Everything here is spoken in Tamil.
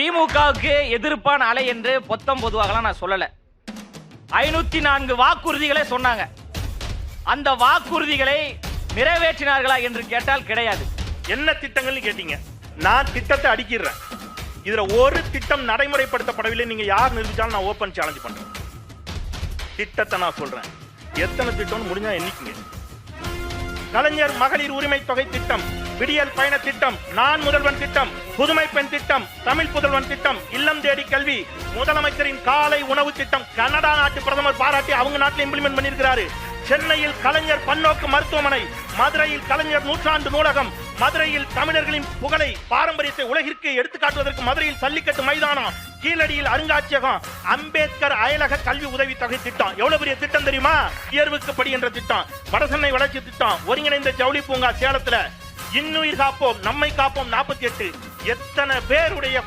திமுகவுக்கு எதிர்ப்பான அலை என்று பொத்தம் பொதுவாகலாம் நான் சொல்லல. ஐநூத்தி நான்கு வாக்குறுதிகளை சொன்னாங்க. அந்த வாக்குறுதிகளை நிறைவேற்றினார்களா என்று கேட்டால் கிடையாது. என்ன திட்டங்கள்னு கேட்டீங்க? நான் திட்டத்தை அடிக்கிறேன் இதுல ஒரு திட்டம் நடைமுறைப்படுத்தப்படவில்லை. நீங்க யார் நிரூபிச்சாலும் நான் ஓபன் சேலஞ்ச் பண்றேன். திட்டத்தை நான் சொல்றேன். எத்தனை திட்டம்னு முடிஞ்சா எண்ணிக்குங்க கலைஞர் மகளிர் உரிமை தொகை திட்டம் விடியல் பயண திட்டம் நான் முதல்வன் திட்டம் புதுமை பெண் திட்டம் தமிழ் புதல்வன் திட்டம் இல்லம் தேடி கல்வி முதலமைச்சரின் காலை உணவு திட்டம் கனடா நாட்டு பிரதமர் பாராட்டி அவங்க நாட்டில் இம்ப்ளிமெண்ட் பண்ணியிருக்கிறாரு. சென்னையில் கலைஞர் பன்னோக்கு மருத்துவமனை மதுரையில் கலைஞர் நூற்றாண்டு நூலகம் மதுரையில் தமிழர்களின் புகழை பாரம்பரியத்தை உலகிற்கு எடுத்துக்காட்டுவதற்கு மதுரையில் சல்லிக்கட்டு மைதானம் கீழடியில் அருங்காட்சியகம் அம்பேத்கர் அயலக கல்வி உதவி தொகை திட்டம். எவ்வளவு பெரிய திட்டம் தெரியுமா? உயர்வுக்கு படி என்ற திட்டம். வடசென்னை வளர்ச்சி திட்டம். ஒருங்கிணைந்த ஜவுளி பூங்கா சேலத்துல இன்னுயிர் காப்போம் நம்மை காப்போம் நாற்பத்தி எட்டு. எத்தனை பேருடைய